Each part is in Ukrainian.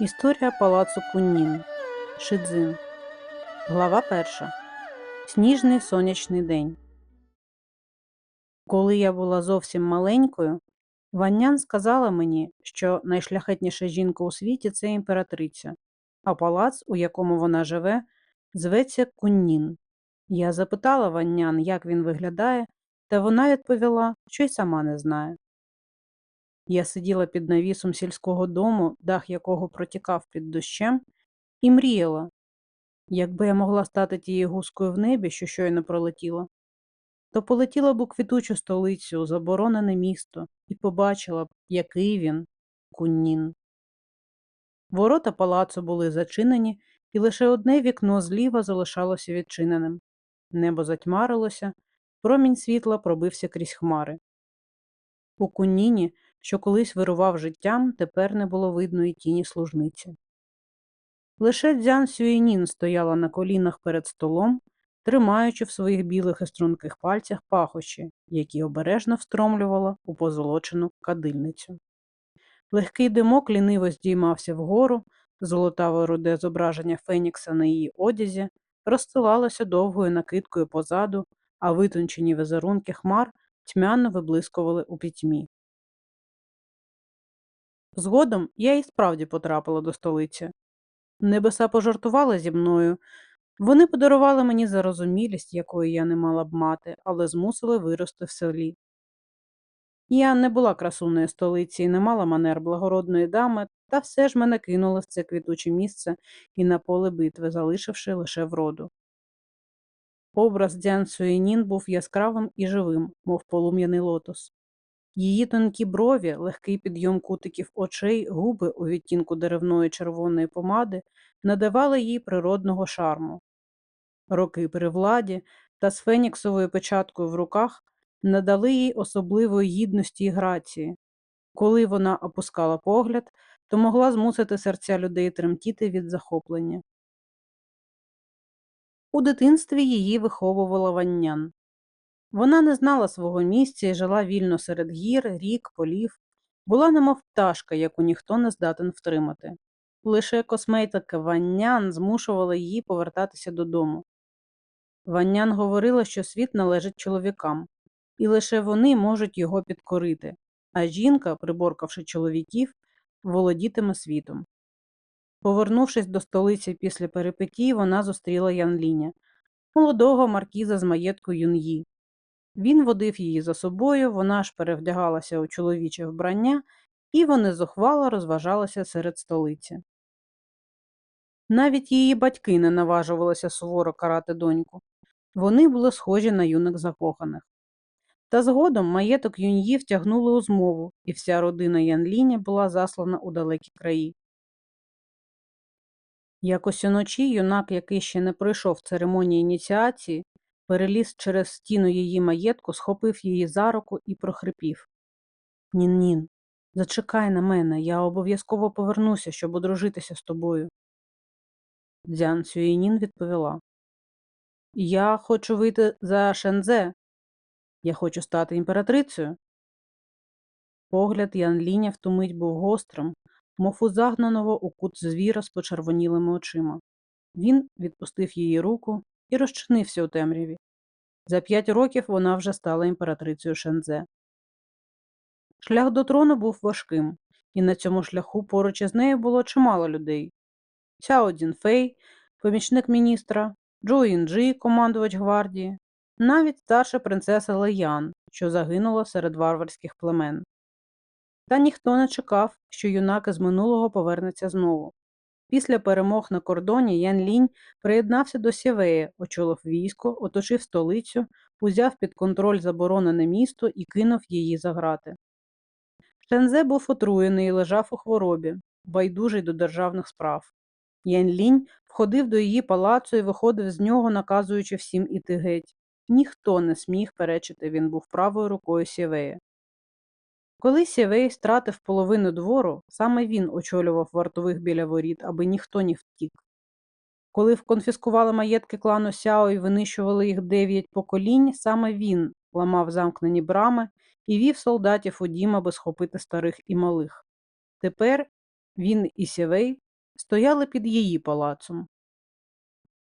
Історія палацу Куннін. Шидзин. Глава перша. Сніжний сонячний день. Коли я була зовсім маленькою, Ваннян сказала мені, що найшляхетніша жінка у світі це імператриця, а палац, у якому вона живе, зветься Куннін. Я запитала Ваннян, як він виглядає, та вона відповіла, що й сама не знає. Я сиділа під навісом сільського дому, дах якого протікав під дощем, і мріяла, якби я могла стати тією гускою в небі, що щойно пролетіла, то полетіла б у квітучу столицю, у заборонене місто, і побачила б, який він куннін. Ворота палацу були зачинені, і лише одне вікно зліва залишалося відчиненим. Небо затьмарилося, промінь світла пробився крізь хмари. У кунніні що колись вирував життям, тепер не було видно і тіні служниці. Лише дзян Сюєнін стояла на колінах перед столом, тримаючи в своїх білих і струнких пальцях пахощі, які обережно встромлювала у позолочену кадильницю. Легкий димок ліниво здіймався вгору, золотаве руде зображення Фенікса на її одязі розстилалося довгою накидкою позаду, а витончені візерунки хмар тьмяно виблискували у пітьмі. Згодом я і справді потрапила до столиці. Небеса пожартували зі мною. Вони подарували мені зарозумілість, якої я не мала б мати, але змусили вирости в селі. Я не була красуною столиці і не мала манер благородної дами, та все ж мене кинули в це квітуче місце і на поле битви, залишивши лише вроду. Образ Дзян Суєнін був яскравим і живим, мов полум'яний лотос. Її тонкі брові, легкий підйом кутиків очей, губи у відтінку деревної червоної помади надавали їй природного шарму. Роки при владі та з феніксовою печаткою в руках надали їй особливої гідності і грації. Коли вона опускала погляд, то могла змусити серця людей тремтіти від захоплення. У дитинстві її виховувала ваннян. Вона не знала свого місця і жила вільно серед гір, рік, полів, була немов пташка, яку ніхто не здатен втримати. Лише косметика Ваннян змушувала її повертатися додому. Ваннян говорила, що світ належить чоловікам, і лише вони можуть його підкорити, а жінка, приборкавши чоловіків, володітиме світом. Повернувшись до столиці після перипетій, вона зустріла Янліня, молодого маркіза з маєтку Юн'ї. Він водив її за собою, вона ж перевдягалася у чоловіче вбрання, і вони зухвало розважалися серед столиці. Навіть її батьки не наважувалися суворо карати доньку. Вони були схожі на юних закоханих. Та згодом маєток юньї втягнули у змову, і вся родина Янліні була заслана у далекі краї. Якось уночі юнак, який ще не пройшов церемонії ініціації, переліз через стіну її маєтку, схопив її за руку і прохрипів. Нін-нін, зачекай на мене, я обов'язково повернуся, щоб одружитися з тобою. Дзян Сюєнін відповіла. Я хочу вийти за Шензе. Я хочу стати імператрицею. Погляд Ян Ліня в ту мить був гострим, мов у загнаного у кут звіра з почервонілими очима. Він відпустив її руку і розчинився у темряві. За п'ять років вона вже стала імператрицею Шензе. Шлях до трону був важким, і на цьому шляху поруч із нею було чимало людей. Сяо Дзінфей, помічник міністра, Джу Інджі, командувач гвардії, навіть старша принцеса Леян, що загинула серед варварських племен. Та ніхто не чекав, що юнак із минулого повернеться знову. Після перемог на кордоні Ян Лінь приєднався до Сєвеї, очолив військо, оточив столицю, узяв під контроль заборонене місто і кинув її за грати. Шензе був отруєний і лежав у хворобі, байдужий до державних справ. Ян Лінь входив до її палацу і виходив з нього, наказуючи всім іти геть. Ніхто не сміг перечити, він був правою рукою Сєвея. Коли Сєвей стратив половину двору, саме він очолював вартових біля воріт, аби ніхто не втік. Коли конфіскували маєтки клану Сяо і винищували їх дев'ять поколінь, саме він ламав замкнені брами і вів солдатів у дім, аби схопити старих і малих. Тепер він і Сєвей стояли під її палацом.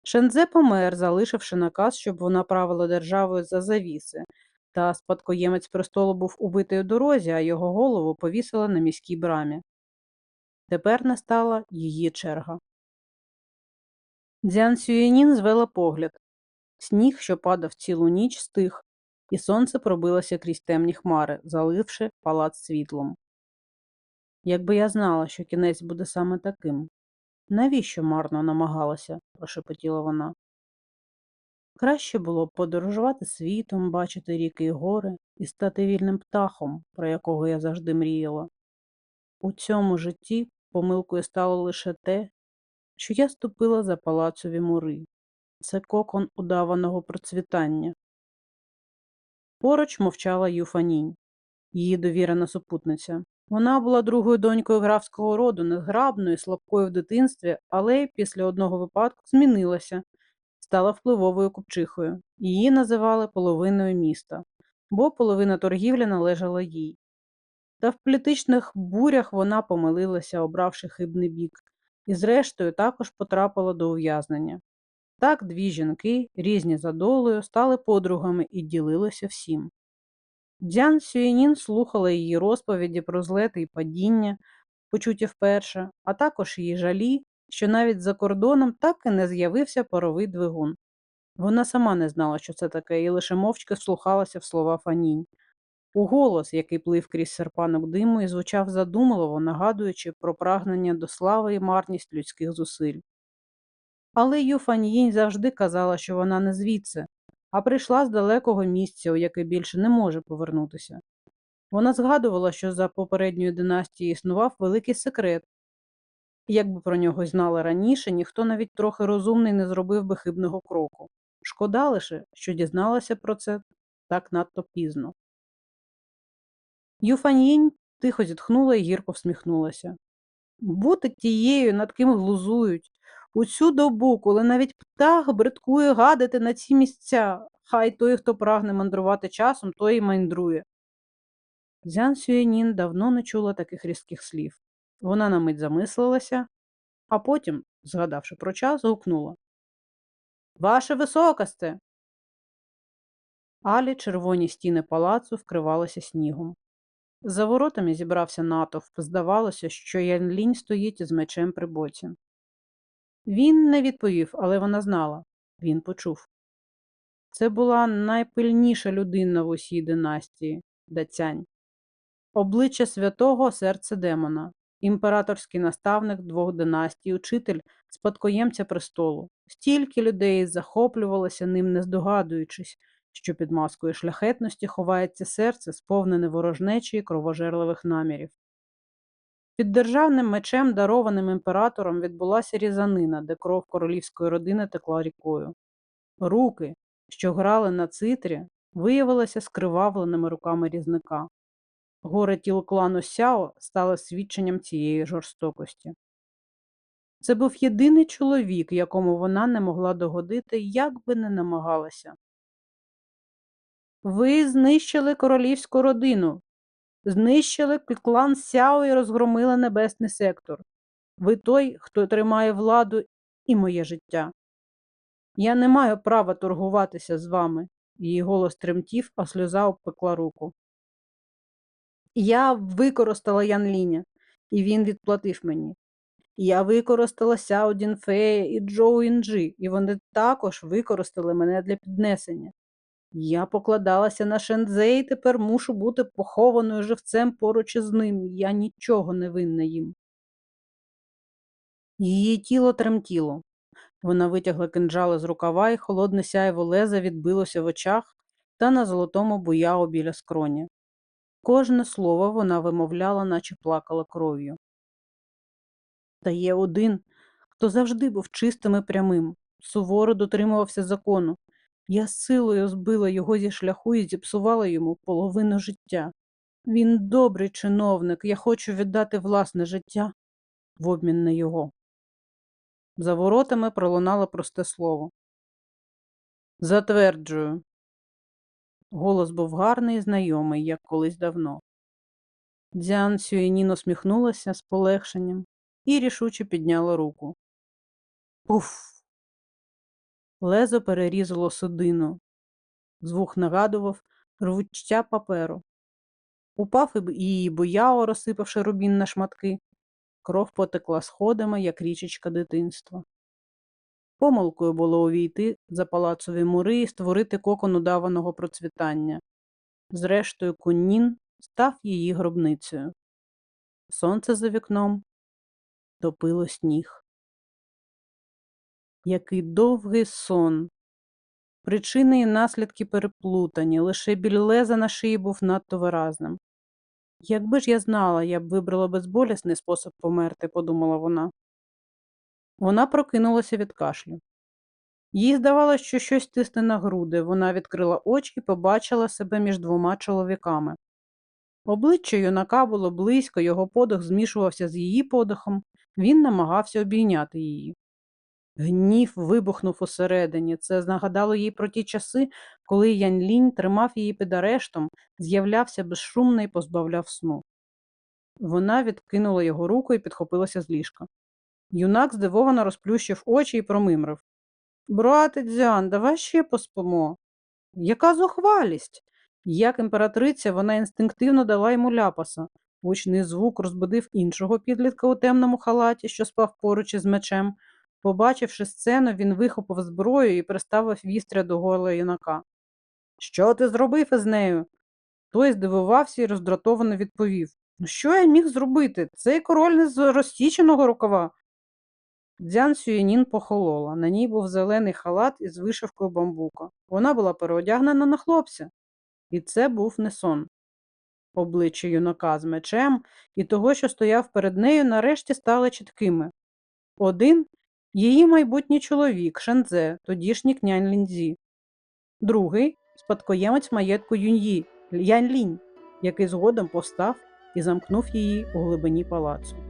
Шензе помер, залишивши наказ, щоб вона правила державою за завіси, та спадкоємець престолу був убитий у дорозі, а його голову повісили на міській брамі. Тепер настала її черга. Дзян Сюєнін звела погляд. Сніг, що падав цілу ніч, стих, і сонце пробилося крізь темні хмари, заливши палац світлом. Якби я знала, що кінець буде саме таким, навіщо марно намагалася, прошепотіла вона. Краще було б подорожувати світом, бачити ріки й гори і стати вільним птахом, про якого я завжди мріяла. У цьому житті помилкою стало лише те, що я ступила за палацові мури. Це кокон удаваного процвітання. Поруч мовчала Юфанінь, її довірена супутниця. Вона була другою донькою графського роду, незграбною, слабкою в дитинстві, але після одного випадку змінилася, стала впливовою купчихою. Її називали половиною міста, бо половина торгівлі належала їй. Та в політичних бурях вона помилилася, обравши хибний бік, і, зрештою, також потрапила до ув'язнення. Так дві жінки, різні за долею, стали подругами і ділилися всім. Дзян Сюєнін слухала її розповіді про злети і падіння, почуті вперше, а також її жалі, що навіть за кордоном так і не з'явився паровий двигун. Вона сама не знала, що це таке, і лише мовчки вслухалася в слова Фанінь. У голос, який плив крізь серпанок диму і звучав задумливо, нагадуючи про прагнення до слави і марність людських зусиль. Але Юфаньїнь завжди казала, що вона не звідси, а прийшла з далекого місця, у яке більше не може повернутися. Вона згадувала, що за попередньою династією існував великий секрет, якби про нього знали раніше, ніхто навіть трохи розумний не зробив би хибного кроку. Шкода лише, що дізналася про це так надто пізно. Юфаньїнь тихо зітхнула і гірко всміхнулася. Бути тією, над ким глузують, у цю добу, коли навіть птах бридкує гадати на ці місця, хай той, хто прагне мандрувати часом, той і мандрує. Зян Сюєнін давно не чула таких різких слів. Вона на мить замислилася, а потім, згадавши про час, гукнула. Ваше високосте. Алі червоні стіни палацу вкривалися снігом. За воротами зібрався натовп, здавалося, що Янлінь стоїть із мечем при боці. Він не відповів, але вона знала він почув. Це була найпильніша людина в усій династії Дацянь. Обличчя святого серце демона, імператорський наставник двох династій, учитель спадкоємця престолу. Стільки людей захоплювалося ним, не здогадуючись, що під маскою шляхетності ховається серце, сповнене ворожнечі і кровожерливих намірів. Під державним мечем, дарованим імператором, відбулася різанина, де кров королівської родини текла рікою. Руки, що грали на цитрі, виявилися скривавленими руками різника. Горе тіло клану Сяо стало свідченням цієї жорстокості. Це був єдиний чоловік, якому вона не могла догодити, як би не намагалася. Ви знищили королівську родину, знищили клан Сяо і розгромили небесний сектор. Ви той, хто тримає владу і моє життя. Я не маю права торгуватися з вами. Її голос тремтів, а сльоза обпекла руку. Я використала Янліня, і він відплатив мені. Я використала Сяо Дінфея і Джоу Інджи, і вони також використали мене для піднесення. Я покладалася на Шензе і тепер мушу бути похованою живцем поруч із ним. Я нічого не винна їм. Її тіло тремтіло. Вона витягла кинджали з рукава, і холодне сяйво леза відбилося в очах та на золотому буяо біля скроні. Кожне слово вона вимовляла, наче плакала кров'ю. Та є один, хто завжди був чистим і прямим, суворо дотримувався закону. Я силою збила його зі шляху і зіпсувала йому половину життя. Він добрий чиновник, я хочу віддати власне життя в обмін на його. За воротами пролунало просте слово. Затверджую. Голос був гарний і знайомий, як колись давно. Дзян Сюєнін усміхнулася з полегшенням і рішуче підняла руку. Уф! Лезо перерізало судину. Звук нагадував рвуття паперу. Упав її бояо, розсипавши рубін на шматки. Кров потекла сходами, як річечка дитинства. Помилкою було увійти за палацові мури і створити кокон удаваного процвітання. Зрештою, Куннін став її гробницею. Сонце за вікном топило сніг. Який довгий сон. Причини і наслідки переплутані, лише біль леза на шиї був надто виразним. Якби ж я знала, я б вибрала безболісний спосіб померти, подумала вона. Вона прокинулася від кашлю. Їй здавалося, що щось тисне на груди. Вона відкрила очі і побачила себе між двома чоловіками. Обличчя юнака було близько, його подих змішувався з її подихом, він намагався обійняти її. Гнів вибухнув усередині. Це нагадало їй про ті часи, коли Янь Лінь тримав її під арештом, з'являвся безшумно і позбавляв сну. Вона відкинула його руку і підхопилася з ліжка. Юнак здивовано розплющив очі і промимрив. Брате Дзян, давай ще поспимо. Яка зухвалість? Як імператриця, вона інстинктивно дала йому ляпаса. Гучний звук розбудив іншого підлітка у темному халаті, що спав поруч із мечем. Побачивши сцену, він вихопив зброю і приставив вістря до горла юнака. Що ти зробив із нею? Той здивувався і роздратовано відповів. Ну що я міг зробити? Цей король не з розсіченого рукава. Дзян Сюєнін похолола. На ній був зелений халат із вишивкою бамбука. Вона була переодягнена на хлопця. І це був не сон. Обличчя юнака з мечем і того, що стояв перед нею, нарешті стали чіткими. Один її майбутній чоловік Шензе, тодішній княнь Лінзі. Другий спадкоємець маєтку Юньї Янь Лінь, який згодом повстав і замкнув її у глибині палацу.